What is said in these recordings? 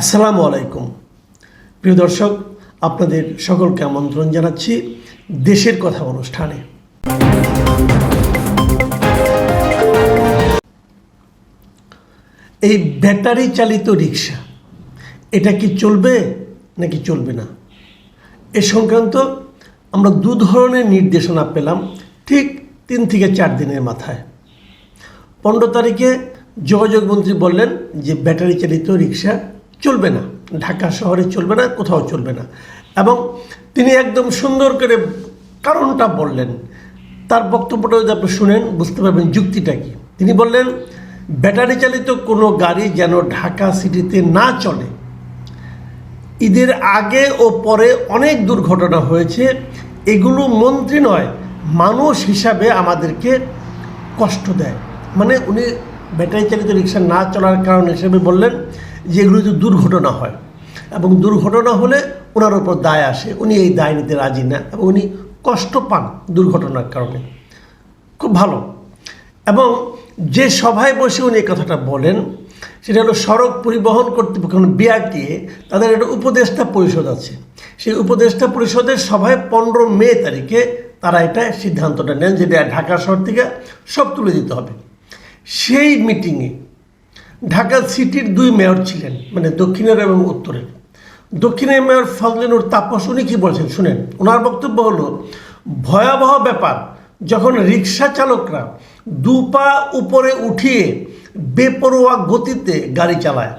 আসসালামু আলাইকুম। প্রিয় দর্শক, আপনাদের সকলকে আমন্ত্রণ জানাচ্ছি দেশের কথা অনুষ্ঠানে। এই ব্যাটারি চালিত রিক্সা, এটা কি চলবে নাকি চলবে না? এ সংক্রান্ত আমরা দু ধরনের নির্দেশনা পেলাম ঠিক তিন থেকে চার দিনের মাথায়। পনেরো তারিখে যোগাযোগ মন্ত্রী বললেন যে ব্যাটারি চালিত রিক্সা চলবে না। ঢাকা শহরে চলবে না, কোথাও চলবে না। এবং তিনি একদম সুন্দর করে কারণটা বললেন। তার বক্তব্যটা যদি আপনি শুনেন, বুঝতে পারবেন যুক্তিটা কি। তিনি বললেন, ব্যাটারি চালিত কোনো গাড়ি যেন ঢাকা সিটিতে না চলে। ঈদের আগে ও পরে অনেক দুর্ঘটনা হয়েছে। এগুলো মন্ত্রী নয়, মানুষ হিসাবে আমাদেরকে কষ্ট দেয়। মানে উনি ব্যাটারি চালিত রিক্সা না চলার কারণ হিসেবে বললেন যে এগুলো যদি দুর্ঘটনা হয়। এবং দুর্ঘটনা হলে ওনার ওপর দায় আসে, উনি এই দায় নিতে রাজি না এবং উনি কষ্ট পান দুর্ঘটনার কারণে। খুব ভালো। এবং যে সভায় বসে উনি এই কথাটা বলেন, সেটা হলো সড়ক পরিবহন কর্তৃপক্ষ বিআরটিএ, তাদের একটা উপদেষ্টা পরিষদ আছে। সেই উপদেষ্টা পরিষদের সভায় পনেরো মে তারিখে তারা এটা সিদ্ধান্তটা নেন যেটা ঢাকা শহর থেকে সব তুলে দিতে হবে। সেই মিটিংয়ে ঢাকা সিটির দুই মেয়র ছিলেন মানে দক্ষিণের এবং উত্তরের। দক্ষিণের মেয়র ফজলেনুর তাপস, উনি কী বলছেন শুনেন? ওনার বক্তব্য হলো, ভয়াবহ ব্যাপার, যখন রিক্সা চালকরা দু পা উপরে উঠিয়ে বেপরোয়া গতিতে গাড়ি চালায়।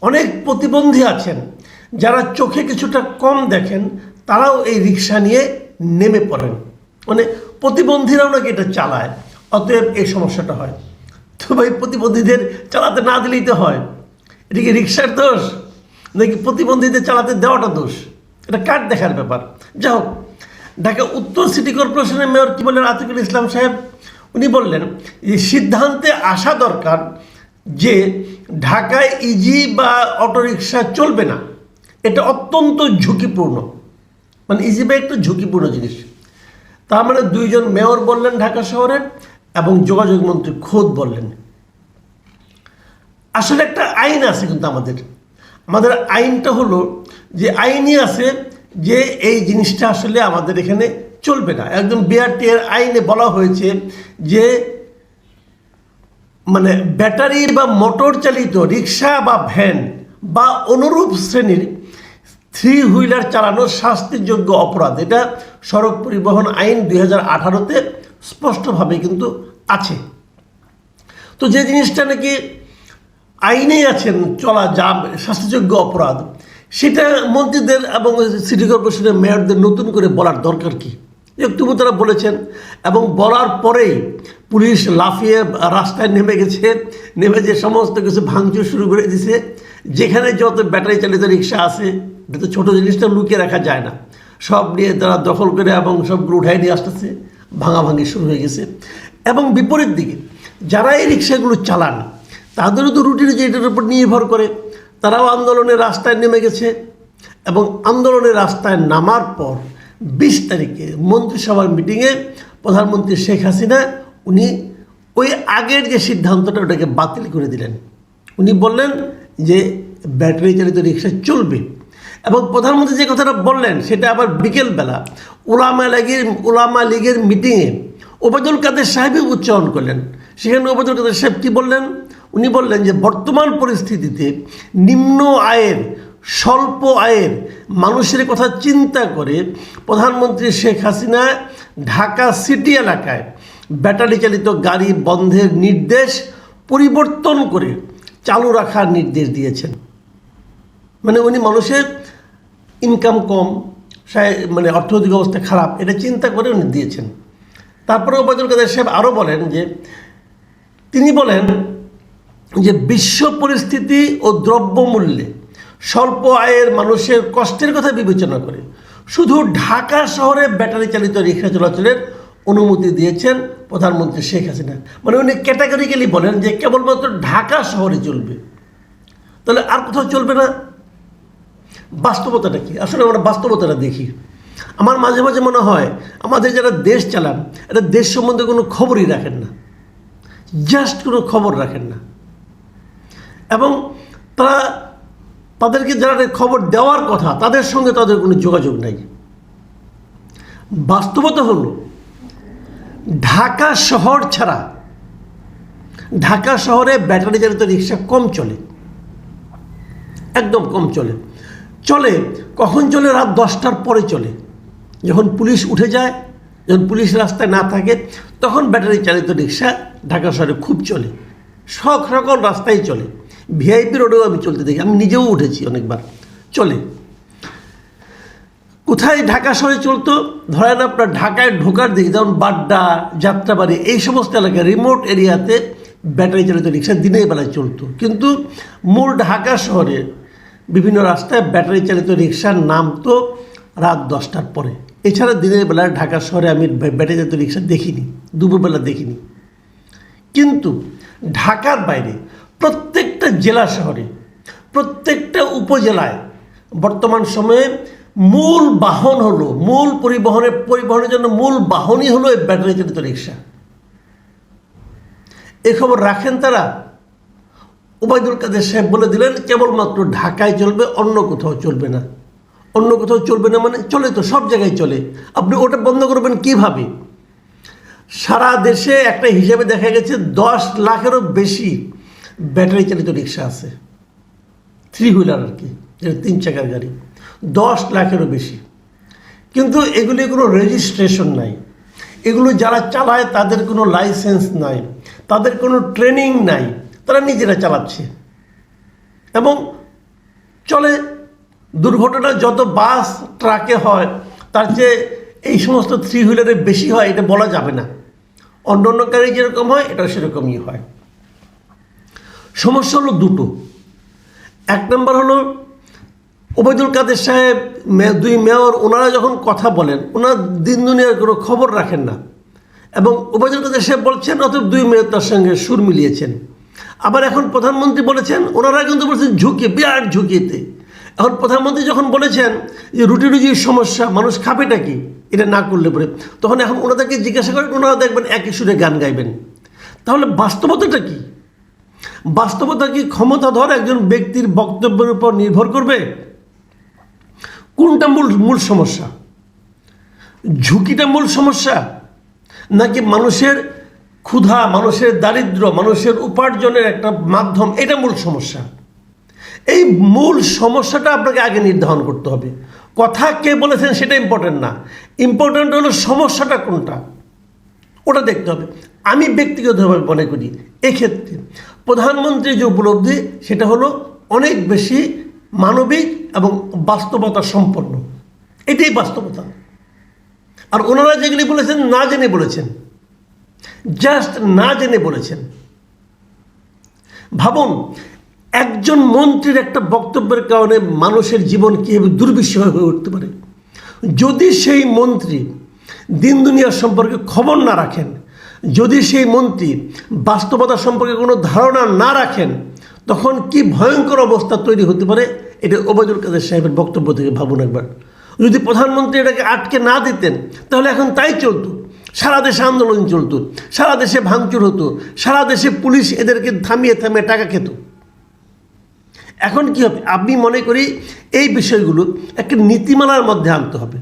অনেক প্রতিবন্ধী আছেন, যারা চোখে কিছুটা কম দেখেন, তারাও এই রিক্সা নিয়ে নেমে পড়েন। মানে প্রতিবন্ধীরাও নাকি এটা চালায়, অতএব এই সমস্যাটা হয়। তো ভাই, প্রতিবন্ধীদের চালাতে না দিলেই তো হয়। এটা কি রিক্সার দোষ? নাকি প্রতিবন্ধীদের চালাতে দেওয়াটা দোষ? এটা কার দেখার ব্যাপার? যা হোক, ঢাকা উত্তর সিটি কর্পোরেশনের মেয়র কী বললেন আতিকুল ইসলাম সাহেব, উনি বললেন যে সিদ্ধান্তে আসা দরকার যে ঢাকায় ইজি বা অটোরিকশা চলবে না। এটা অত্যন্ত ঝুঁকিপূর্ণ। মানে ইজি বা একটু ঝুঁকিপূর্ণ জিনিস। তার মানে দুইজন মেয়র বললেন ঢাকা শহরের এবং যোগাযোগ মন্ত্রী খোদ বললেন। আসলে একটা আইন আছে কিন্তু আমাদের। আমাদের আইনটা হলো যে আইনই আছে যে এই জিনিসটা আসলে আমাদের এখানে চলবে না। একদম বিআরটি এর আইনে বলা হয়েছে যে মানে ব্যাটারি বা মোটর চালিত রিক্সা বা ভ্যান বা অনুরূপ শ্রেণির থ্রি হুইলার চালানো শাস্তিযোগ্য অপরাধ। এটা সড়ক পরিবহন আইন দুই হাজার আঠারোতে স্পষ্টভাবে কিন্তু আছে। তো যে জিনিসটা নাকি আইনেই আছেন, চলা যা শাস্তিযোগ্য অপরাধ, সেটা মন্ত্রীদের এবং সিটি কর্পোরেশনের মেয়রদের নতুন করে বলার দরকার কি? একটু তারা বলেছেন এবং বলার পরেই পুলিশ লাফিয়ে রাস্তায় নেমে গেছে, নেমে যে সমস্ত কিছু ভাঙচুর শুরু করে দিছে, যেখানে যত ব্যাটারি চালিত রিক্সা আছে ছোটো জিনিসটা লুকিয়ে রাখা যায় না। সব নিয়ে তারা দখল করে এবং সবগুলো উঠাই নিয়ে আসতেছে। ভাঙাভাঙি শুরু হয়ে গেছে। এবং বিপরীত দিকে, যারা এই রিক্সাগুলো চালান, তাদেরও তো রুটিন যে এটার উপর নির্ভর করে। তারাও আন্দোলনের রাস্তায় নেমে গেছে এবং আন্দোলনের রাস্তায় নামার পর বিশ তারিখে মন্ত্রিসভার মিটিংয়ে প্রধানমন্ত্রী শেখ হাসিনা, উনি ওই আগের যে সিদ্ধান্তটা ওটাকে বাতিল করে দিলেন। উনি বললেন যে, ব্যাটারি চালিত রিক্সা চলবে। এবং প্রধানমন্ত্রী যে কথাটা বললেন, সেটা আবার বিকেলবেলা। ওলামা লীগের ওলামা লীগের মিটিংয়ে ওবায়দুল কাদের সাহেবই উচ্চারণ করলেন। সেখানে ওবায়দুল কাদের সাহেব কী বললেন? উনি বললেন যে, বর্তমান পরিস্থিতিতে নিম্ন আয়ের, স্বল্প আয়ের মানুষের কথা চিন্তা করে প্রধানমন্ত্রী শেখ হাসিনা ঢাকা সিটি এলাকায় ব্যাটারি চালিত গাড়ি বন্ধের নির্দেশ পরিবর্তন করে চালু রাখার নির্দেশ দিয়েছেন। মানে উনি মানুষের ইনকাম কম মানে অর্থনৈতিক অবস্থা খারাপ, এটা চিন্তা করে উনি দিয়েছেন। তারপরে ওবায়দুল কাদের সাহেব আরও বলেন যে, তিনি বলেন যে বিশ্ব পরিস্থিতি ও দ্রব্যমূল্যে স্বল্প আয়ের মানুষের কষ্টের কথা বিবেচনা করে শুধু ঢাকা শহরে ব্যাটারি চালিত রিক্সা চলাচলের অনুমতি দিয়েছেন প্রধানমন্ত্রী শেখ হাসিনা। মানে উনি ক্যাটাগরিক্যালি বলেন যে কেবলমাত্র ঢাকা শহরে চলবে। তাহলে আর কোথাও চলবে না? বাস্তবতাটা কি? আসলে আমরা বাস্তবতাটা দেখি। আমার মাঝে মাঝে মনে হয়, আমাদের যারা দেশ চালান এটা দেশ সম্বন্ধে কোনো খবরই রাখেন না। জাস্ট কোনো খবর রাখেন না। এবং তারা, তাদেরকে যারা খবর দেওয়ার কথা, তাদের সঙ্গে তাদের কোনো যোগাযোগ নেই। বাস্তবতা হলো, ঢাকা শহর ছাড়া, ঢাকা শহরে ব্যাটারি চালিত রিক্সা কম চলে। একদম কম চলে। চলে, কখন চলে? রাত দশটার পরে চলে। যখন পুলিশ উঠে যায়, যখন পুলিশ রাস্তায় না থাকে, তখন ব্যাটারি চালিত রিক্সা ঢাকা শহরে খুব চলে। সব রকম রাস্তায় চলে। ভিআইপি রোডেও আমি চলতে দেখি। আমি নিজেও উঠেছি অনেকবার। চলে। কোথায় ঢাকা শহরে চলতো? ধরেন আপনার ঢাকায় ঢোকার দিকে, যেমন বাড্ডা, যাত্রাবাড়ি, এই সমস্ত এলাকায় রিমোট এরিয়াতে ব্যাটারি চালিত রিক্সা দিনের বেলায় চলতো। কিন্তু মূল ঢাকা শহরে বিভিন্ন রাস্তায় ব্যাটারি চালিত রিক্সার নাম তো রাত দশটার পরে। এছাড়া দিনের বেলায় ঢাকা শহরে আমি ব্যাটারি চালিত রিক্সা দেখিনি, দুপুরবেলা দেখিনি। কিন্তু ঢাকার বাইরে প্রত্যেকটা জেলা শহরে, প্রত্যেকটা উপজেলায় বর্তমান সময়ে মূল বাহন হলো, মূল পরিবহনের পরিবহনের জন্য মূল বাহনই হলো এই ব্যাটারি চালিত রিক্সা। এ খবর রাখেন তারা? ওবায়দুল কাদের সাহেব বলে দিলেন, কেবলমাত্র ঢাকায় চলবে, অন্য কোথাও চলবে না। অন্য কোথাও চলবে না মানে চলে তো, সব জায়গায় চলে। আপনি ওটা বন্ধ করবেন কীভাবে? সারা দেশে একটা হিসাবে দেখা গেছে, দশ লাখেরও বেশি ব্যাটারি চালিত রিক্সা আছে। থ্রি হুইলার আর কি, যেটা তিন চাকার গাড়ি। দশ লাখেরও বেশি। কিন্তু এগুলি কোনো রেজিস্ট্রেশন নাই। এগুলো যারা চালায়, তাদের কোনো লাইসেন্স নাই। তাদের কোনো ট্রেনিং নাই। তারা নিজেরা চালাচ্ছে। এবং চলে দুর্ঘটনা, যত বাস, ট্রাকে হয়, তার চেয়ে এই সমস্ত থ্রি হুইলারে বেশি হয়, এটা বলা যাবে না। অন্য অন্য গাড়ি যেরকম হয় এটা সেরকমই হয়। সমস্যা হলো দুটো। এক নম্বর হলো, ওবায়দুল কাদের সাহেব দুই মেয়র, ওনারা যখন কথা বলেন, ওনার দিন দুনিয়ার কোনো খবর রাখেন না। এবং ওবায়দুল কাদের সাহেব বলছেন, অতএব দুই মেয়র তার সঙ্গে সুর মিলিয়েছেন। আবার এখন প্রধানমন্ত্রী বলেছেন, ওনারা কিন্তু বলছেন ঝুঁকি, বিরাট ঝুঁকিতে। এখন প্রধানমন্ত্রী যখন বলেছেন যে রুটি রুজির সমস্যা, মানুষ খাবেটা কি? এটা না করলে পরে। তখন এখন ওনাদেরকে জিজ্ঞাসা করেন, ওনারা দেখবেন একই সুরে গান গাইবেন। তাহলে বাস্তবতাটা কি? বাস্তবতা কি ক্ষমতাধর একজন ব্যক্তির বক্তব্যের উপর নির্ভর করবে? কোনটা মূল মূল সমস্যা? ঝুঁকিটা মূল সমস্যা? নাকি মানুষের ক্ষুধা মানুষের দারিদ্র, মানুষের উপার্জনের একটা মাধ্যম, এটা মূল সমস্যা। এই মূল সমস্যাটা আপনাকে আগে নির্ধারণ করতে হবে। কথা কে বলেছেন সেটা ইম্পর্টেন্ট না। ইম্পর্টেন্ট হলো সমস্যাটা কোনটা? ওটা দেখতে হবে। আমি ব্যক্তিগতভাবে মনে করি, এক্ষেত্রে প্রধানমন্ত্রীর যে উপলব্ধি, সেটা হলো অনেক বেশি মানবিক এবং বাস্তবতা সম্পন্ন। এটাই বাস্তবতা। আর ওনারা যেগুলি বলেছেন, না জেনে বলেছেন। জাস্ট না জেনে বলেছেন। ভাবুন, একজন মন্ত্রীর একটা বক্তব্যের কারণে মানুষের জীবন কীভাবে দুর্বিষয় হয়ে উঠতে পারে। যদি সেই মন্ত্রী দিন দুনিয়ার সম্পর্কে খবর না রাখেন, যদি সেই মন্ত্রী বাস্তবতা সম্পর্কে কোনো ধারণা না রাখেন, তখন কি ভয়ঙ্কর অবস্থা তৈরি হতে পারে? এটা ওবায়দুল কাদের সাহেবের বক্তব্য থেকে ভাবুন একবার। যদি প্রধানমন্ত্রী এটাকে আটকে না দিতেন, তাহলে এখন তাই চলতো। সারা দেশে আন্দোলন চলতো, সারা দেশে ভাঙচুর হতো, সারা দেশে পুলিশ এদেরকে থামিয়ে থামিয়ে টাকা খেত। এখন কি হবে? আমি মনে করি এই বিষয়গুলো একটা নীতিমালার মধ্যে আনতে হবে।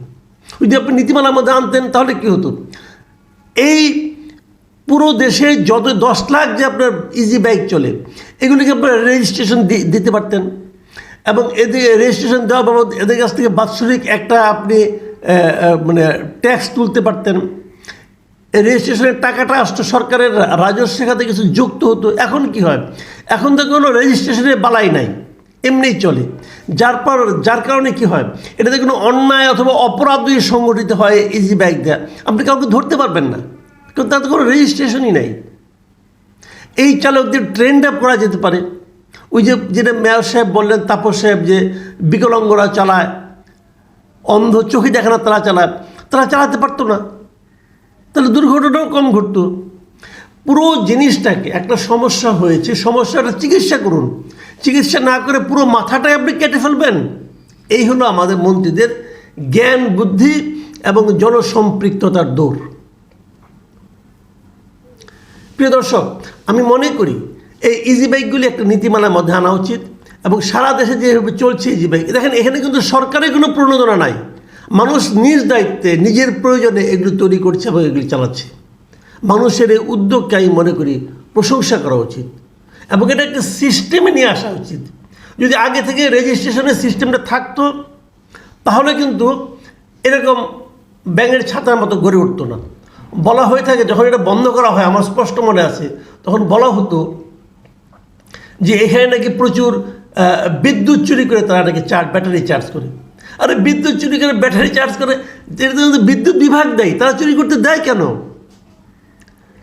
যদি আপনি নীতিমালার মধ্যে আনতেন, তাহলে কি হতো? এই পুরো দেশে যত দশ লাখ যে আপনার ইজি বাইক চলে, এগুলিকে আপনার রেজিস্ট্রেশন দিতে পারতেন। এবং এদের রেজিস্ট্রেশন দেওয়া বাবদ এদের কাছ থেকে বাৎসরিক একটা আপনি মানে ট্যাক্স তুলতে পারতেন। রেজিস্ট্রেশনের টাকাটা আসতো সরকারের রাজস্ব খাতে কিছু যুক্ত হতো। এখন কি হয়? এখন তো কোনো রেজিস্ট্রেশনের বালাই নাই। এমনিই চলে। যার পর, যার কারণে কি হয়? এটাতে কোনো অন্যায় অথবা অপরাধ সংগঠিত হয় ইজি বাইক দেওয়া আপনি কাউকে ধরতে পারবেন না। কিন্তু তাতে কোনো রেজিস্ট্রেশনই নাই। এই চালকদের ট্রেন্ড আপ করা যেতে পারে। ওই যে, যেটা মেয়র সাহেব বললেন, তাপস সাহেব যে বিকলাঙ্গরা চালায়, অন্ধ চোখে দেখে না তারা চালায়। তারা চালাতে পারতো না। তাহলে দুর্ঘটনাও কম ঘটতো। পুরো জিনিসটাকে একটা সমস্যা হয়েছে, সমস্যাটা চিকিৎসা করুন। চিকিৎসা না করে পুরো মাথাটাই আপনি কেটে ফেলবেন। এই হলো আমাদের মন্ত্রীদের জ্ঞান, বুদ্ধি এবং জনসম্পৃক্ততার দৌড়। প্রিয় দর্শক, আমি মনে করি এই ইজি বাইকগুলি একটা নীতিমালার মধ্যে আনা উচিত এবং সারা দেশে যেভাবে চলছে ইজি বাইক দেখেন এখানে কিন্তু সরকারের কোনো প্রণোদনা নাই। মানুষ নিজ দায়িত্বে, নিজের প্রয়োজনে এগুলো তৈরি করছে এবং এগুলি চালাচ্ছে। মানুষের এই উদ্যোগকে আমি মনে করি প্রশংসা করা উচিত এবং এটা একটা সিস্টেমে নিয়ে আসা উচিত। যদি আগে থেকে রেজিস্ট্রেশনের সিস্টেমটা থাকতো, তাহলে কিন্তু এরকম ব্যাঙের ছাতার মতো গড়ে উঠতো না। বলা হয়ে থাকে, যখন এটা বন্ধ করা হয়, আমার স্পষ্ট মনে আছে, তখন বলা হতো যে এখানে নাকি প্রচুর বিদ্যুৎ চুরি করে তারা নাকি চার্জ ব্যাটারি চার্জ করে। আরে বিদ্যুৎ চুরি করে ব্যাটারি চার্জ করে বিদ্যুৎ বিভাগ দেয়, তারা চুরি করতে দেয় কেন?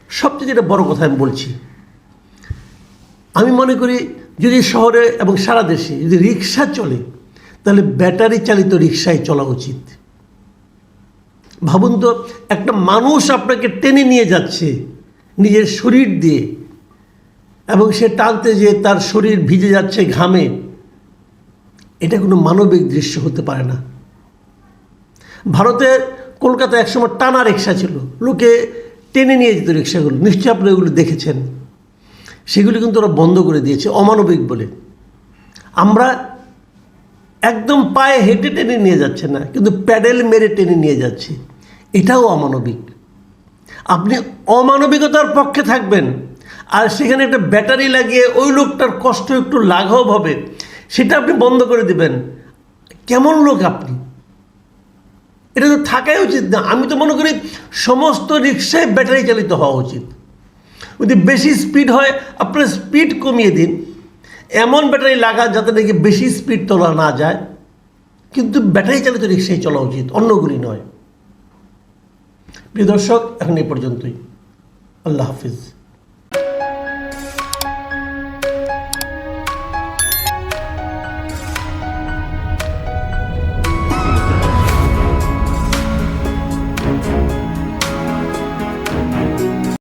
সবচেয়ে যেটা বড় কথা আমি বলছি, আমি মনে করি যদি শহরে এবং সারা দেশে যদি রিক্সা চলে, তাহলে ব্যাটারি চালিত রিক্সায় চলা উচিত। ভাবুন তো, একটা মানুষ আপনাকে টেনে নিয়ে যাচ্ছে নিজের শরীর দিয়ে, এবং সে টানতে যে তার শরীর ভিজে যাচ্ছে ঘামে এটা কোনো মানবিক দৃশ্য হতে পারে না। ভারতের কলকাতায় একসময় টানা রিক্সা ছিল। লোকে টেনে নিয়ে যেত রিক্সাগুলো নিশ্চয়ই আপনি ওগুলো দেখেছেন। সেগুলি কিন্তু ওরা বন্ধ করে দিয়েছে, অমানবিক বলে। আমরা একদম পায়ে হেঁটে টেনে নিয়ে যাচ্ছে না, কিন্তু প্যাডেল মেরে টেনে নিয়ে যাচ্ছে। এটাও অমানবিক। আপনি অমানবিকতার পক্ষে থাকবেন, আর সেখানে একটা ব্যাটারি লাগিয়ে ওই লোকটার কষ্ট একটু লাঘব হবে। সেটা আপনি বন্ধ করে দিবেন। কেমন লোক আপনি? এটা তো থাকাই উচিত না। আমি তো মনে করি সমস্ত রিক্সায় ব্যাটারি চালিত হওয়া উচিত। যদি বেশি স্পিড হয়, আপনার স্পিড কমিয়ে দিন। এমন ব্যাটারি লাগা যাতে নাকি বেশি স্পিড তোলা না যায়। কিন্তু ব্যাটারি চালিত রিক্সায় চলা উচিত, অন্যগুলি নয়। প্রিয় দর্শক, এখন এই পর্যন্তই। আল্লাহ হাফিজ।